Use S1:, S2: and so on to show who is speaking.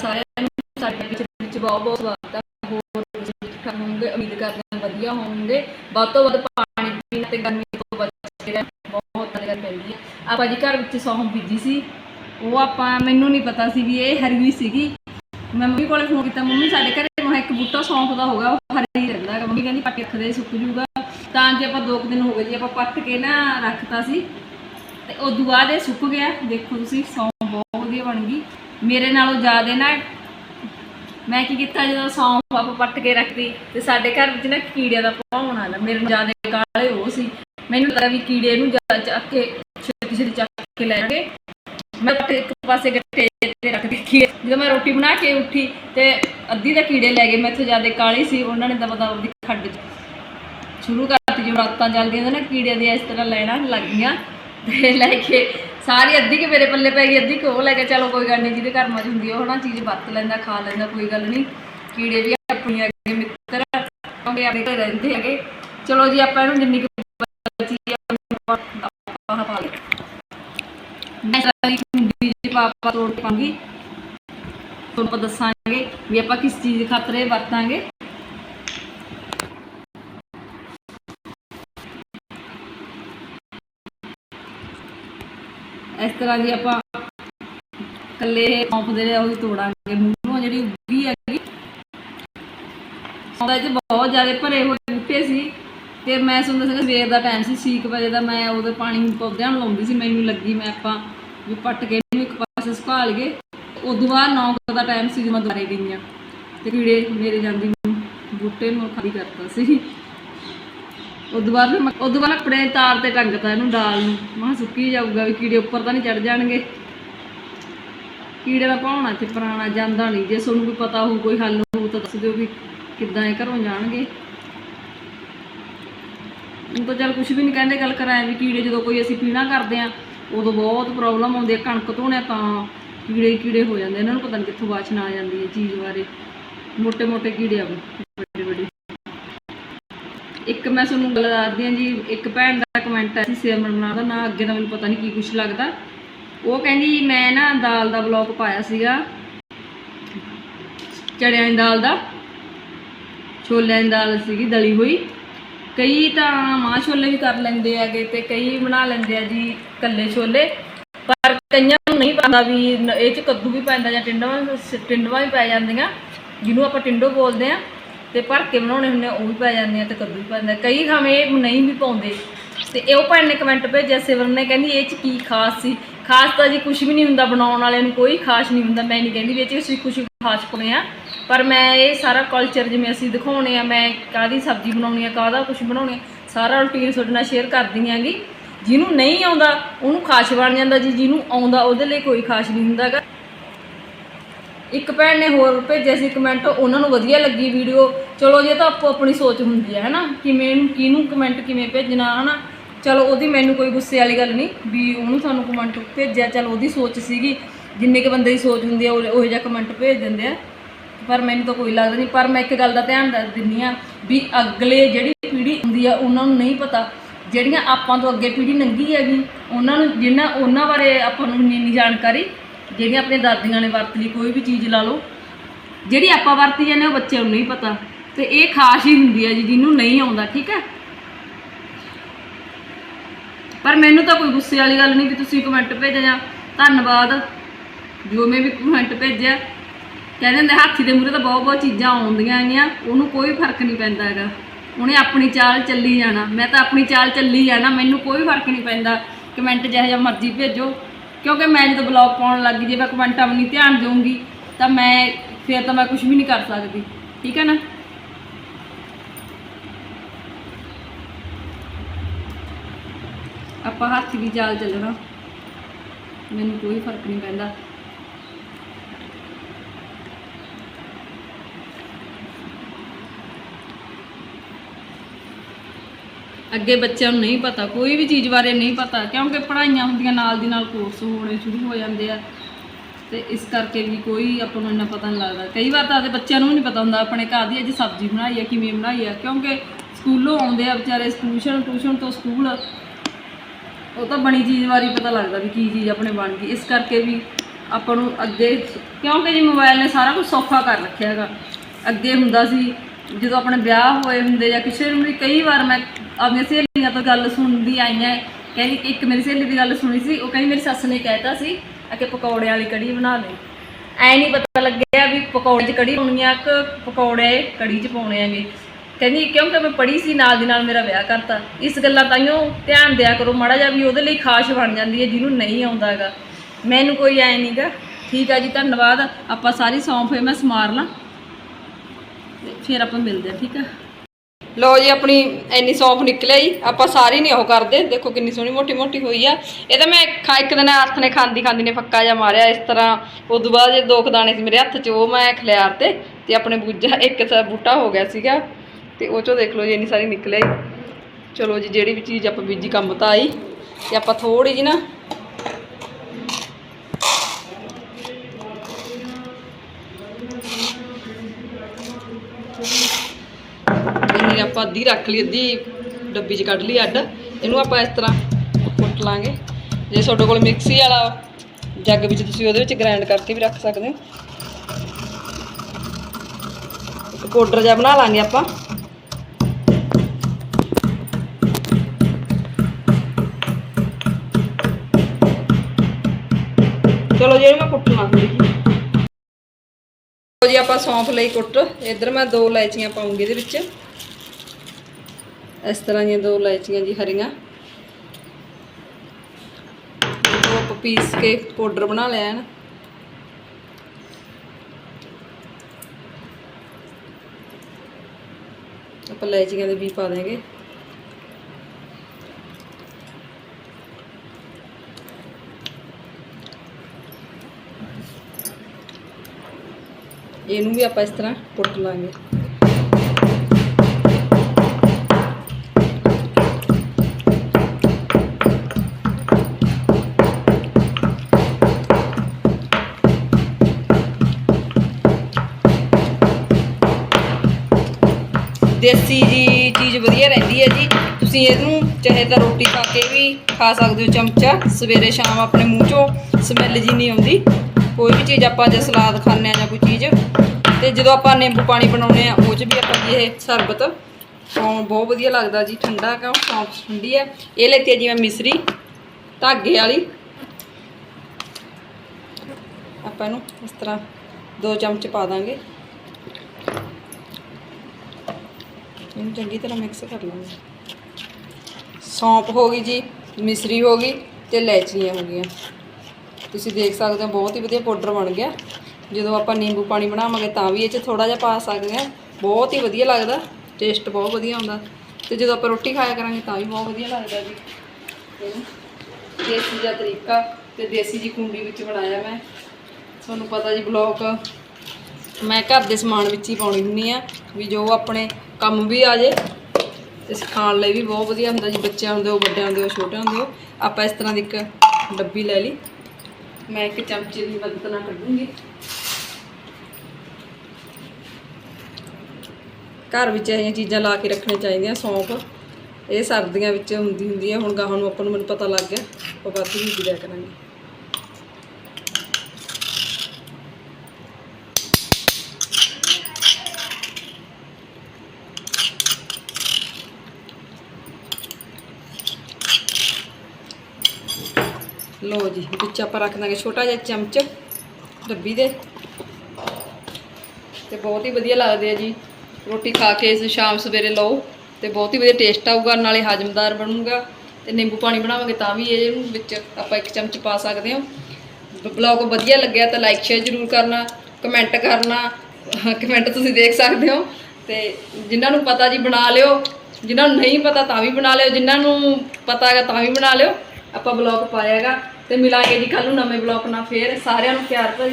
S1: ਸਾਰਿਆਂ ਨੂੰ ਸਾਡੇ ਵਿੱਚ ਵਿੱਚ ਬਹੁਤ ਬਹੁਤ ਸਵਾਗਤ ਹੈ ਹੋਰ ਠੀਕ ਠਾਕ ਹੋਵੋਗੇ ਉਮੀਦ ਕਰਦੇ ਹਾਂ ਵਧੀਆ ਹੋਵੋਗੇ ਵੱਧ ਤੋਂ ਵੱਧ ਪਾਣੀ ਪੀਣਾ ਤੇ ਗਰਮੀ ਤੋਂ ਬਚ ਕੇ ਰਹਿਣਾ ਬਹੁਤ ਜ਼ਿਆਦਾ ਪੈਂਦੀ ਹੈ। ਆਪਾਂ ਜੀ ਘਰ ਵਿੱਚ ਸੌਂ ਬੀਜੀ ਸੀ। ਉਹ ਆਪਾਂ, ਮੈਨੂੰ ਨਹੀਂ ਪਤਾ ਸੀ ਵੀ ਇਹ ਹਰੀ ਸੀਗੀ। ਮੈਂ ਮੰਮੀ ਕੋਲੇ ਫੋਨ ਕੀਤਾ, ਮੰਮੀ ਸਾਡੇ ਘਰੇ, ਮਾ ਇੱਕ ਬੂਟਾ ਸੌਂਫ ਦਾ ਹੋਗਾ ਉਹ ਹਰੀ ਰਹਿੰਦਾ ਹੈਗਾ। ਮੰਮੀ ਕਹਿੰਦੀ ਪੱਟ ਕੇ ਰੱਖਦੇ ਸੁੱਕ ਜੂਗਾ। ਤਾਂ ਜੇ ਆਪਾਂ ਦੋ ਕੁ ਦਿਨ ਹੋ ਗਏ ਜੀ, ਆਪਾਂ ਪੱਟ ਕੇ ਨਾ ਰੱਖਤਾ ਸੀ। ਤੇ ਉਦੋਂ ਬਾਅਦ ਇਹ ਸੁੱਕ ਗਿਆ। ਦੇਖੋ ਤੁਸੀਂ ਸੌਂਫ ਬਹੁਤ ਵਧੀਆ ਬਣ ਗਈ। ਮੇਰੇ ਨਾਲੋਂ ਜ਼ਿਆਦਾ ਨਾ ਮੈਂ ਕੀ ਕੀਤਾ, ਜਦੋਂ ਸੌਂਫ ਆਪਾਂ ਪੱਟ ਕੇ ਰੱਖਦੀ ਤੇ ਸਾਡੇ ਘਰ ਵਿੱਚ ਨਾ ਕੀੜਿਆਂ ਦਾ ਭੌਣ ਆਣਾ ਮੇਰੇ ਨਾਲ ਜ਼ਿਆਦਾ ਕਾਲੇ ਉਹ ਸੀ। ਮੈਨੂੰ ਲੱਗਾ ਵੀ ਕੀੜੇ ਨੂੰ ਚੱਕ ਕੇ, ਛੇਤੀ ਛੇਤੀ ਚੱਕ ਕੇ ਲੈ ਕੇ ਮੈਂ ਇੱਕ ਪਾਸੇ ਗੱਟੇ ਤੇ ਰੱਖ ਦਿੱਤੀ ਜਦੋਂ ਮੈਂ ਰੋਟੀ ਬਣਾ ਕੇ ਉੱਠੀ ਤੇ ਅੱਧੀ ਤਾਂ ਕੀੜੇ ਲੈ ਗਏ ਮੈਥੋਂ ਜ਼ਿਆਦਾ ਕਾਲੀ ਸੀ, ਉਹਨਾਂ ਨੇ ਤਾਂ ਪਤਾ ਦੀ ਖੱਡ ਚ ਸ਼ੁਰੂ ਕਰਤੀ ਜੋ ਰਾਤਾਂ ਚੱਲਦੀਆਂ ਨਾ ਕੀੜਿਆਂ ਦੀਆਂ ਇਸ ਤਰ੍ਹਾਂ ਲੈਣਾ ਲੱਗ ਗਈਆਂ ਤੇ ਲੈ ਕੇ ਸਾਰੀ ਅੱਧੀ ਕਿ ਮੇਰੇ ਪੱਲੇ ਪੈ ਗਈ, ਅੱਧੀ ਕਿ ਉਹ ਲੈ ਕੇ, ਚਲੋ ਕੋਈ ਗੱਲ ਨਹੀਂ ਜਿਹਦੇ ਘਰ ਮਜ ਹੁੰਦੀ ਉਹ ਨਾ ਚੀਜ਼ ਵਰਤ ਲੈਂਦਾ, ਖਾ ਲੈਂਦਾ, ਕੋਈ ਗੱਲ ਨਹੀਂ ਕੀੜੇ ਵੀ ਆਪਣੀਆਂ ਅੱਗੇ ਮਿੱਤਰ ਕਿਉਂਕਿ ਆਪਣੇ ਘਰ ਰਹਿੰਦੇ ਹੈਗੇ। ਚਲੋ ਜੀ, ਆਪਾਂ ਇਹਨੂੰ ਜਿੰਨੀ ਕੁ ਬਚੀ ਆਪਾਂ ਪਾ ਲਈ ਮੈਂ ਸਾਰੀ ਕੁੰਡੀ ਜੀ ਪਾਪਾ ਤੋੜ ਕੇ ਤੁਹਾਨੂੰ ਦੱਸਾਂਗੇ ਵੀ ਆਪਾਂ ਕਿਸ ਚੀਜ਼ ਖਾਤਰ ਵਰਤਾਂਗੇ। ਇਸ ਤਰ੍ਹਾਂ ਦੀ ਆਪਾਂ ਕੱਲੇ ਸੌਂਫ ਦੇ ਉਹ ਤੋੜਾਂਗੇ। ਮੂੰਹੋਂ ਜਿਹੜੀ ਉੱਗੀ ਹੈਗੀ ਉਹਦੇ ਚ ਬਹੁਤ ਜ਼ਿਆਦਾ ਭਰੇ ਹੋਏ ਬੂਟੇ ਸੀ ਤੇ ਮੈਂ ਸੁਣਦਾ ਸੀ ਸਵੇਰ ਦਾ ਟਾਈਮ ਸੀ 6 ਵਜੇ ਦਾ ਮੈਂ ਉਹਦੇ ਪਾਣੀ ਪੌਦਿਆਂ ਨੂੰ ਲਾਉਂਦੀ ਸੀ, ਮੈਨੂੰ ਲੱਗੀ ਮੈਂ ਆਪਾਂ ਵੀ ਪੱਟ ਕੇ ਇਹਨੂੰ ਇੱਕ ਪਾਸੇ ਸੁਕਾ ਲਈਏ ਉਦੋਂ ਬਾਅਦ 9 ਦਾ ਟਾਈਮ ਸੀ ਜਦੋਂ ਮੈਂ ਦੁਬਾਰੇ ਗਈਆਂ ਤੇ ਕੀੜੇ ਮੇਰੇ ਜਾਂਦੀ ਨੂੰ ਬੂਟੇ ਨੂੰ ਖਾਲੀ ਕਰਤਾ ਸੀ। ਉਦੋਂ ਬਾਅਦ ਨਾ ਮੈਂ- ਉਦੋਂ ਬਾਅਦ ਆਪਣੇ ਤਾਰ ਤੇ ਟੰਗਤਾ ਇਹਨੂੰ ਡਾਲ ਨੂੰ। ਮਾ ਸੁੱਕੀ ਜਾਊਗਾ ਵੀ ਕੀੜੇ ਉੱਪਰ ਤਾਂ ਨਹੀਂ ਚੜ ਜਾਣਗੇ। ਕੀੜੇ ਦਾ ਪਾਉਣਾ ਤੇ ਪੁਰਾਣਾ ਜਾਂਦਾ ਨਹੀਂ। ਜੇ ਤੁਹਾਨੂੰ ਵੀ ਪਤਾ ਹੋਊ, ਕੋਈ ਹੱਲ ਹੋਊ ਤਾਂ ਦੱਸ ਦਿਓ ਵੀ ਕਿੱਦਾਂ ਇਹ ਘਰੋਂ ਜਾਣਗੇ। ਹੁਣ ਤਾਂ ਚੱਲ ਕੁਝ ਵੀ ਨਹੀਂ ਕਹਿੰਦੇ, ਗੱਲ ਕਰਾਂ ਵੀ ਕੀੜੇ ਜਦੋਂ ਕੋਈ ਅਸੀਂ ਪੀਣਾ ਕਰਦੇ ਆ ਉਦੋਂ ਬਹੁਤ ਪ੍ਰੋਬਲਮ ਆਉਂਦੀ ਹੈ ਕਣਕ ਧੋਣੇ ਤਾਂ ਕੀੜੇ ਹੀ ਕੀੜੇ ਹੋ ਜਾਂਦੇ ਇਹਨਾਂ ਨੂੰ ਪਤਾ ਨਹੀਂ ਕਿੱਥੋਂ ਵਾਸ਼ਨਾ ਆ ਜਾਂਦੀ ਹੈ ਚੀਜ਼ ਬਾਰੇ। ਮੋٹے ਮੋਟੇ ਕੀੜੇ ਆ। ਵੀ ਮੈਂ ਤੁਹਾਨੂੰ ਗੱਲ ਦੱਸਦੀ ਹਾਂ ਜੀ, ਇੱਕ ਭੈਣ ਦਾ ਕਮੈਂਟ ਆਇਆ ਸੀ ਸਿਮਰਨ ਨਾਂ ਦਾ, ਨਾਂ ਅੱਗੇ ਦਾ ਮੈਨੂੰ ਪਤਾ ਨਹੀਂ ਕੀ ਕੁਛ ਲੱਗਦਾ। ਉਹ ਕਹਿੰਦੀ, ਮੈਂ ਨਾ ਦਾਲ ਦਾ ਬਲੌਗ ਪਾਇਆ ਸੀਗਾ, ਚੜਿਆਂ ਦੀ ਦਾਲ ਦਾ, ਛੋਲਿਆਂ ਦੀ ਦਾਲ ਸੀਗੀ, ਦਲੀ ਹੋਈ। ਕਈ ਤਾਂ ਮਾਂ ਛੋਲੇ ਵੀ ਕਰ ਲੈਂਦੇ ਹੈਗੇ ਤੇ ਕਈ ਬਣਾ ਲੈਂਦੇ ਆ ਜੀ ਕੱਲੇ ਛੋਲੇ। ਪਰ ਕਈਆਂ ਨੂੰ ਨਹੀਂ ਪਤਾ ਵੀ, ਇਹ ਚ ਕੱਦੂ ਵੀ ਪੈਂਦਾ ਜਾਂ ਟਿੰਡਵਾ ਟਿੰਡਵਾ ਵੀ ਪੈ ਜਾਂਦੀਆਂ, ਜਿਹਨੂੰ ਆਪਾਂ ਟਿੰਡੋ ਬੋਲਦੇ ਆ ਤੇ ਭਰ ਕੇ ਬਣਾਉਣੇ ਹੁੰਦੇ ਆ ਉਹ ਵੀ ਪੈ ਜਾਂਦੇ ਆ ਤੇ ਕੱਦੂ ਵੀ ਪੈ ਪੈਂਦਾ ਕਈ ਖਾਵੇਂ ਇਹ ਨਹੀਂ ਵੀ ਪਾਉਂਦੇ। ਤੇ ਇਹ ਉਹ ਭੈਣ ਨੇ ਕਮੈਂਟ ਭੇਜਿਆ ਸਿਵਰਨ ਨੇ ਕਹਿੰਦੀ, ਇਹ ਚ ਕੀ ਖਾਸ ਸੀ? ਖਾਸ ਤਾਂ ਜੀ ਕੁਝ ਵੀ ਨਹੀਂ ਹੁੰਦਾ ਬਣਾਉਣ ਵਾਲਿਆਂ ਨੂੰ, ਕੋਈ ਖਾਸ ਨਹੀਂ ਹੁੰਦਾ। ਮੈਂ ਨਹੀਂ ਕਹਿੰਦੀ ਵੀ ਇਹ ਚ ਅਸੀਂ ਕੁਝ ਖਾਸ ਪਾਉਣੇ ਆ, ਪਰ ਮੈਂ ਇਹ ਸਾਰਾ ਕਲਚਰ ਜਿਵੇਂ ਅਸੀਂ ਦਿਖਾਉਣੇ ਆ, ਮੈਂ ਕਾਹਦੀ ਸਬਜ਼ੀ ਬਣਾਉਣੀ ਆ, ਕਾਹਦਾ ਕੁਝ ਬਣਾਉਣੀ ਆ, ਸਾਰਾ ਰੁਟੀਨ ਤੁਹਾਡੇ ਨਾਲ ਸ਼ੇਅਰ ਕਰਦੀ ਆਂਗੀ। ਜਿਹਨੂੰ ਨਹੀਂ ਆਉਂਦਾ, ਉਹਨੂੰ ਖਾਸ ਬਣ ਜਾਂਦਾ ਜੀ, ਜਿਹਨੂੰ ਆਉਂਦਾ ਉਹਦੇ ਲਈ ਕੋਈ ਖਾਸ ਨਹੀਂ ਹੁੰਦਾਗਾ ਇੱਕ ਭੈਣ ਨੇ ਹੋਰ ਭੇਜਿਆ ਸੀ ਕਮੈਂਟ ਉਹਨਾਂ ਨੂੰ ਵਧੀਆ ਲੱਗੀ ਵੀਡੀਓ ਚਲੋ ਜੇ ਤਾਂ ਆਪੋ ਆਪਣੀ ਸੋਚ ਹੁੰਦੀ ਹੈ, ਹੈਨਾ? ਕਿਵੇਂ ਕਿਹਨੂੰ ਕਮੈਂਟ ਕਿਵੇਂ ਭੇਜਣਾ, ਹਨਾ? ਚਲੋ ਉਹਦੀ ਮੈਨੂੰ ਕੋਈ ਗੁੱਸੇ ਵਾਲੀ ਗੱਲ ਨਹੀਂ ਵੀ ਉਹਨੂੰ ਸਾਨੂੰ ਕਮੈਂਟ ਭੇਜਿਆ। ਚਲ ਉਹਦੀ ਸੋਚ ਸੀਗੀ, ਜਿੰਨੇ ਕੁ ਬੰਦੇ ਦੀ ਸੋਚ ਹੁੰਦੀ ਹੈ ਉਹ ਜਿਹਾ ਕਮੈਂਟ ਭੇਜ ਦਿੰਦੇ ਆ। ਪਰ ਮੈਨੂੰ ਤਾਂ ਕੋਈ ਲੱਗਦਾ ਨਹੀਂ। ਪਰ ਮੈਂ ਇੱਕ ਗੱਲ ਦਾ ਧਿਆਨ ਦੱਸ ਦਿੰਨੀ ਆ ਵੀ ਅਗਲੇ ਜਿਹੜੀ ਪੀੜ੍ਹੀ ਹੁੰਦੀ ਆ, ਉਹਨਾਂ ਨੂੰ ਨਹੀਂ ਪਤਾ। ਜਿਹੜੀਆਂ ਆਪਾਂ ਤੋਂ ਅੱਗੇ ਪੀੜ੍ਹੀ ਲੰਘੀ ਹੈਗੀ, ਉਹਨਾਂ ਨੂੰ ਜਿਨ੍ਹਾਂ ਉਹਨਾਂ ਬਾਰੇ ਆਪਾਂ ਨੂੰ ਇੰਨੀ ਨਹੀਂ ਜਾਣਕਾਰੀ ਜਿਹੜੀਆਂ ਆਪਣੇ ਦਾਦੀਆਂ ਨੇ ਵਰਤ ਲਈ ਕੋਈ ਵੀ ਚੀਜ਼ ਲਾ ਲਓ, ਜਿਹੜੀ ਆਪਾਂ ਵਰਤੀ ਜਾਂਦੇ ਉਹ ਬੱਚਿਆਂ ਨੂੰ ਨਹੀਂ ਪਤਾ। ਤੇ ਇਹ ਖਾਸ ਹੀ ਹੁੰਦੀ ਹੈ ਜੀ, ਜਿਹਨੂੰ ਨਹੀਂ ਆਉਂਦਾ, ਠੀਕ ਹੈ? ਪਰ ਮੈਨੂੰ ਤਾਂ ਕੋਈ ਗੁੱਸੇ ਵਾਲੀ ਗੱਲ ਨਹੀਂ ਵੀ ਤੁਸੀਂ ਕਮੈਂਟ ਭੇਜਿਆ ਧੰਨਵਾਦ, ਜੋ ਮੈਂ ਵੀ ਕਮੈਂਟ ਭੇਜਿਆ। ਕਹਿੰਦੇ ਹੁੰਦੇ, ਹਾਥੀ ਦੇ ਮੂਹਰੇ ਤਾਂ ਬਹੁਤ ਬਹੁਤ ਚੀਜ਼ਾਂ ਆਉਂਦੀਆਂ ਹੈਗੀਆਂ, ਉਹਨੂੰ ਕੋਈ ਫ਼ਰਕ ਨਹੀਂ ਪੈਂਦਾ ਹੈਗਾ। ਉਹਨੇ ਆਪਣੀ ਚਾਲ ਚੱਲੀ ਜਾਣਾ, ਮੈਂ ਤਾਂ ਆਪਣੀ ਚਾਲ ਚੱਲੀ ਜਾਣਾ, ਮੈਨੂੰ ਕੋਈ ਫ਼ਰਕ ਨਹੀਂ ਪੈਂਦਾ। ਕਮੈਂਟ ਜਿਹੋ ਜਿਹਾ ਮਰਜ਼ੀ ਭੇਜੋ। ਕਿਉਂਕਿ ਮੈਂ ਜਦੋਂ ਬਲੌਗ ਪਾਉਣ ਲੱਗੀ ਜੇ ਮੈਂ ਕਮੈਂਟਾਂ ਵੱਲ ਨਹੀਂ ਧਿਆਨ ਦੇਵਾਂਗੀ ਤਾਂ ਮੈਂ ਫਿਰ ਤਾਂ ਮੈਂ ਕੁਝ ਵੀ ਨਹੀਂ ਕਰ ਸਕਦੀ, ਠੀਕ ਹੈ ਨਾ? ਆਪਾਂ ਹੱਥ ਦੀ ਚਾਲ ਚੱਲਣਾ, ਮੈਨੂੰ ਕੋਈ ਫ਼ਰਕ ਨਹੀਂ ਪੈਂਦਾ। ਅੱਗੇ ਬੱਚਿਆਂ ਨੂੰ ਨਹੀਂ ਪਤਾ, ਕੋਈ ਵੀ ਚੀਜ਼ ਬਾਰੇ ਨਹੀਂ ਪਤਾ, ਕਿਉਂਕਿ ਪੜ੍ਹਾਈਆਂ ਹੁੰਦੀਆਂ ਨਾਲ ਦੀ ਨਾਲ ਕੋਰਸ ਹੋਣੇ ਸ਼ੁਰੂ ਹੋ ਜਾਂਦੇ ਆ। ਤੇ ਇਸ ਕਰਕੇ ਵੀ ਕੋਈ ਆਪਾਂ ਨੂੰ ਇੰਨਾ ਪਤਾ ਨਹੀਂ ਲੱਗਦਾ। ਕਈ ਵਾਰ ਤਾਂ ਆਪਦੇ ਬੱਚਿਆਂ ਨੂੰ ਵੀ ਨਹੀਂ ਪਤਾ ਹੁੰਦਾ, ਆਪਣੇ ਘਰ ਦੀ ਅੱਜ ਸਬਜ਼ੀ ਬਣਾਈ ਆ, ਕਿਵੇਂ ਬਣਾਈ ਆ, ਕਿਉਂਕਿ ਸਕੂਲੋਂ ਆਉਂਦੇ ਆ ਵਿਚਾਰੇ ਟਿਊਸ਼ਨ ਟਿਊਸ਼ਨ ਤੋਂ ਸਕੂਲ, ਉਹ ਤਾਂ ਬਣੀ ਚੀਜ਼ ਬਾਰੇ ਪਤਾ ਲੱਗਦਾ ਵੀ ਕੀ ਚੀਜ਼ ਆਪਣੇ ਬਣ ਗਈ। ਇਸ ਕਰਕੇ ਵੀ ਆਪਾਂ ਨੂੰ ਅੱਗੇ, ਕਿਉਂਕਿ ਜੀ ਮੋਬਾਈਲ ਨੇ ਸਾਰਾ ਕੁਝ ਸੌਖਾ ਕਰ ਰੱਖਿਆ ਹੈਗਾ, ਅੱਗੇ ਹੁੰਦਾ ਸੀ ਜਦੋਂ ਆਪਣੇ ਵਿਆਹ ਹੋਏ ਹੁੰਦੇ ਜਾਂ ਕਿਸੇ ਨੂੰ ਵੀ ਕਈ ਵਾਰ ਮੈਂ ਆਪਣੀਆਂ ਸਹੇਲੀਆਂ ਤੋਂ ਗੱਲ ਸੁਣਦੀ ਆਈ ਹਾਂ, ਕਹਿੰਦੀ ਇੱਕ ਮੇਰੀ ਸਹੇਲੀ ਦੀ ਗੱਲ ਸੁਣੀ ਸੀ, ਉਹ ਕਹਿੰਦੀ ਮੇਰੀ ਸੱਸ ਨੇ ਕਹਿਤਾ ਸੀ ਆ ਕਿ ਪਕੌੜੇ ਵਾਲੀ ਕੜੀ ਬਣਾ ਦੇ ਐ ਨਹੀਂ ਪਤਾ ਲੱਗਿਆ ਵੀ ਪਕੌੜੇ 'ਚ ਕੜੀ ਪਾਉਣੀ ਆ ਕਿ ਪਕੌੜੇ ਕੜੀ 'ਚ ਪਾਉਣੇ ਆਗੇ। ਕਹਿੰਦੀ ਕਿਉਂਕਿ ਮੈਂ ਪੜ੍ਹੀ ਸੀ, ਨਾਲ ਦੀ ਨਾਲ ਮੇਰਾ ਵਿਆਹ ਕਰਤਾ। ਇਸ ਗੱਲਾਂ ਤਾਈਓ ਧਿਆਨ ਦਿਆ ਕਰੋ, ਮਾੜਾ ਜਿਹਾ ਵੀ ਉਹਦੇ ਲਈ ਖਾਸ ਬਣ ਜਾਂਦੀ ਹੈ ਜਿਹਨੂੰ ਨਹੀਂ ਆਉਂਦਾ ਹੈਗਾ। ਮੈਨੂੰ ਕੋਈ ਐ ਨਹੀਂਗਾ ਠੀਕ ਆ ਜੀ, ਧੰਨਵਾਦ। ਆਪਾਂ ਸਾਰੀ ਸੌਂਫ ਇਹ ਮੈਂ ਸਮਾਰ ਲਾਂ। ਫਿਰ ਆਪਾਂ ਮਿਲਦੇ ਆ ਠੀਕ ਆ? ਲੋ ਜੀ, ਆਪਣੀ ਇੰਨੀ ਸੌਂਫ ਨਿਕਲਿਆ ਜੀ। ਆਪਾਂ ਸਾਰੀ ਨਹੀਂ ਉਹ ਕਰਦੇ। ਦੇਖੋ ਕਿੰਨੀ ਸੋਹਣੀ ਮੋਟੀ ਮੋਟੀ ਹੋਈ ਆ। ਇਹ ਤਾਂ ਮੈਂ ਖਾ ਇੱਕ ਦਿਨ ਹੱਥ ਨੇ ਖਾਂਦੀ ਖਾਂਦੀ ਨੇ ਫੱਕਾ ਜਿਹਾ ਮਾਰਿਆ। ਇਸ ਤਰ੍ਹਾਂ ਉਸ ਤੋਂ ਬਾਅਦ ਜੇ ਦੋ ਕੁ ਦਾਣੇ ਸੀ ਮੇਰੇ ਹੱਥ 'ਚ, ਉਹ ਮੈਂ ਖਿਲਾਰ ਤੇ ਤੇ ਆਪਣੇ ਬੂਜਾ ਇੱਕ ਸਾ ਬੂਟਾ ਹੋ ਗਿਆ ਸੀਗਾ। ਤੇ ਉਹ ਚੋਂ ਦੇਖ ਲਓ ਜੀ, ਇੰਨੀ ਸਾਰੀ ਨਿਕਲਿਆ ਚਲੋ ਜੀ, ਜਿਹੜੀ ਵੀ ਚੀਜ਼ ਆਪਾਂ ਬੀਜੀ ਕੰਮ ਤਾਂ ਆਈ। ਤੇ ਆਪਾਂ ਥੋੜੀ ਜੀ ਨਾ ਇਹਨੀ ਆਪਾਂ ਅੱਧੀ ਰੱਖ ਲਈ, ਅੱਧੀ ਡੱਬੀ 'ਚ ਕੱਢ ਲਈ ਅੱਡ। ਇਹਨੂੰ ਆਪਾਂ ਇਸ ਤਰ੍ਹਾਂ ਕੁੱਟ ਲਾਂਗੇ। ਜੇ ਤੁਹਾਡੇ ਕੋਲ ਮਿਕਸੀ ਵਾਲਾ ਜੱਗ ਵਿੱਚ ਤੁਸੀਂ ਉਹਦੇ ਵਿੱਚ ਗ੍ਰਾਈਂਡ ਕਰਕੇ ਵੀ ਰੱਖ ਸਕਦੇ ਹੋ। ਇੱਕ ਪਾਊਡਰ ਜਿਹਾ ਬਣਾ ਲਾਂਗੇ ਆਪਾਂ। ਚਲੋ ਜੀ ਇਹਨੂੰ ਮੈਂ ਕੁੱਟਣਾ ਥੋੜੀ ਜਿਹੀ ਜੀ, ਆਪਾਂ ਸੌਂਫ ਲਈ ਕੁੱਟ। ਇੱਧਰ ਮੈਂ ਦੋ ਇਲਾਇਚੀਆਂ ਪਾਉਂਗੀ ਇਹਦੇ ਵਿੱਚ। ਇਸ ਤਰ੍ਹਾਂ ਦੀਆਂ ਦੋ ਇਲਾਇਚੀਆਂ ਜੀ ਹਰੀਆਂ। ਉਹ ਆਪਾਂ ਪੀਸ ਕੇ ਪਾਊਡਰ ਬਣਾ ਲਿਆ ਨਾ। ਆਪਾਂ ਇਲਾਇਚੀਆਂ ਦੇ ਵੀ ਪਾ ਦੇਂਗੇ ਇਹਨੂੰ ਵੀ ਆਪਾਂ ਇਸ ਤਰ੍ਹਾਂ ਕੁੱਟ ਲਾਂਗੇ। ਦੇਸੀ ਜੀ ਚੀਜ਼ ਵਧੀਆ ਰਹਿੰਦੀ ਹੈ ਜੀ। ਤੁਸੀਂ ਇਹਨੂੰ ਚਾਹੇ ਤਾਂ ਰੋਟੀ ਪਾ ਕੇ ਵੀ ਖਾ ਸਕਦੇ ਹੋ ਚਮਚਾ, ਸਵੇਰੇ ਸ਼ਾਮ ਆਪਣੇ ਮੂੰਹ ਚੋਂ ਸਮੈਲ ਜੀ ਨਹੀਂ ਆਉਂਦੀ। ਕੋਈ ਵੀ ਚੀਜ਼ ਆਪਾਂ ਜੇ ਸਲਾਦ ਖਾਂਦੇ ਆ ਜਾਂ ਕੋਈ ਚੀਜ਼। ਤੇ ਜਦੋਂ ਆਪਾਂ ਨਿੰਬੂ ਪਾਣੀ ਬਣਾਉਂਦੇ ਆ ਉਹ 'ਚ ਵੀ ਆਪਾਂ ਜੀ ਇਹ ਸ਼ਰਬਤ। ਸੌਂ ਬਹੁਤ ਵਧੀਆ ਲੱਗਦਾ ਜੀ, ਠੰਡਾ ਕਿਉਂ? ਸੌਂਫ ਠੰਡੀ ਹੈ। ਇਹ ਲੈਤੀ ਹੈ ਜੀ ਮੈਂ ਮਿਸਰੀ, ਧਾਗੇ ਵਾਲੀ। ਆਪਾਂ ਇਹਨੂੰ ਇਸ ਤਰ੍ਹਾਂ ਦੋ ਚਮਚ ਪਾ ਦਾਂਗੇ। ਇਹਨੂੰ ਚੰਗੀ ਤਰ੍ਹਾਂ ਮਿਕਸ ਕਰ ਲਵਾਂਗੇ ਸੌਂਪ ਹੋ ਗਈ ਜੀ, ਮਿਸਰੀ ਹੋ ਗਈ ਤੇ ਇਲਾਇਚੀਆਂ ਹੋ ਗਈਆਂ। ਤੁਸੀਂ ਦੇਖ ਸਕਦੇ ਹੋ, ਬਹੁਤ ਹੀ ਵਧੀਆ ਪਾਊਡਰ ਬਣ ਗਿਆ। ਜਦੋਂ ਆਪਾਂ ਨਿੰਬੂ ਪਾਣੀ ਬਣਾਵਾਂਗੇ ਤਾਂ ਵੀ ਇਹ 'ਚ ਥੋੜਾ ਜਿਹਾ ਪਾ ਸਕਦੇ ਹਾਂ। ਬਹੁਤ ਹੀ ਵਧੀਆ ਲੱਗਦਾ ਟੇਸਟ ਬਹੁਤ ਵਧੀਆ ਆਉਂਦਾ। ਤੇ ਜਦੋਂ ਆਪਾਂ ਰੋਟੀ ਖਾਇਆ ਕਰਾਂਗੇ ਤਾਂ ਵੀ ਬਹੁਤ ਵਧੀਆ ਲੱਗਦਾ ਜੀ। ਦੇਸੀ ਜਿਹਾ ਤਰੀਕਾ ਤੇ ਦੇਸੀ ਜੀ ਕੁੰਡੀ ਵਿੱਚ ਬਣਾਇਆ ਮੈਂ। ਤੁਹਾਨੂੰ ਪਤਾ ਜੀ, ਬਲੌਗ ਮੈਂ ਘਰ ਦੇ ਸਮਾਨ ਵਿੱਚ ਹੀ ਪਾਉਣੀ ਹੁੰਦੀ ਆ ਵੀ ਜੋ ਆਪਣੇ ਕੰਮ ਵੀ ਆ ਜੇ ਤੇ ਖਾਣ ਲਈ ਵੀ ਬਹੁਤ ਵਧੀਆ ਹੁੰਦਾ ਜੀ। ਬੱਚਿਆਂ ਹੁੰਦੇ ਹੋ, ਵੱਡਿਆਂ ਹੁੰਦੇ ਹੋ, ਛੋਟਿਆਂ ਹੁੰਦੇ ਹੋ। ਆਪਾਂ ਇਸ ਤਰ੍ਹਾਂ ਦੀ ਇੱਕ ਡੱਬੀ ਲੈ ਲਈ। ਮੈਂ ਇੱਕ ਚਮਚੇ ਦੀ ਮਦਦ ਨਾਲ ਕੱਢੂੰਗੀ। ਘਰ ਵਿੱਚ ਇਹ ਚੀਜ਼ਾਂ ਲਾ ਕੇ ਰੱਖਣੀਆਂ ਚਾਹੀਦੀਆਂ, ਸੌਂਫ। ਇਹ ਸਰਦੀਆਂ ਵਿੱਚ ਹੁੰਦੀ ਹੁੰਦੀ ਹੈ ਹੁਣ ਗਾਹਾਂ ਨੂੰ ਆਪਾਂ ਨੂੰ ਮੈਨੂੰ ਪਤਾ ਲੱਗ ਗਿਆ। ਆਪਾਂ ਵੱਧ ਵੀ ਦਿਆ ਕਰਾਂਗੇ। ਲੋ ਜੀ, ਵਿੱਚ ਆਪਾਂ ਰੱਖ ਦਾਂਗੇ ਛੋਟਾ ਜਿਹਾ ਚਮਚ, ਡੱਬੀ ਦੇ। ਤੇ ਬਹੁਤ ਹੀ ਵਧੀਆ ਲੱਗਦੇ ਆ ਜੀ। ਰੋਟੀ ਖਾ ਕੇ ਇਸ ਸ਼ਾਮ ਸਵੇਰੇ ਲਓ, ਤੇ ਬਹੁਤ ਹੀ ਵਧੀਆ ਟੇਸਟ ਆਊਗਾ, ਨਾਲੇ ਹਜਮਦਾਰ ਬਣੂਗਾ। ਤੇ ਨਿੰਬੂ ਪਾਣੀ ਬਣਾਵਾਂਗੇ ਤਾਂ ਵੀ ਇਹਨੂੰ ਵਿੱਚ ਆਪਾਂ ਇੱਕ ਚਮਚ ਪਾ ਸਕਦੇ ਹਾਂ। ਬਲੌਗ ਵਧੀਆ ਲੱਗਿਆ ਤਾਂ ਲਾਈਕ ਸ਼ੇਅਰ ਜ਼ਰੂਰ ਕਰਨਾ ਕਮੈਂਟ ਕਰਨਾ ਕਮੈਂਟ ਤੁਸੀਂ ਦੇਖ ਸਕਦੇ ਹੋ। ਤੇ ਜਿਨ੍ਹਾਂ ਨੂੰ ਪਤਾ ਜੀ ਬਣਾ ਲਿਓ, ਜਿਨ੍ਹਾਂ ਨੂੰ ਨਹੀਂ ਪਤਾ ਤਾਂ ਵੀ ਬਣਾ ਲਿਓ, ਜਿਨ੍ਹਾਂ ਨੂੰ ਪਤਾ ਹੈਗਾ ਤਾਂ ਵੀ ਬਣਾ ਲਿਓ। ਆਪਾਂ ਬਲੌਗ ਪਾਇਆਗਾ ਤੇ ਮਿਲਾਂਗੇ ਜੀ ਕੱਲ ਨੂੰ ਨਵੇਂ ਬਲੌਗ ਨਾਲ ਫੇਰ। ਸਾਰਿਆਂ ਨੂੰ ਪਿਆਰ ਭਰੀ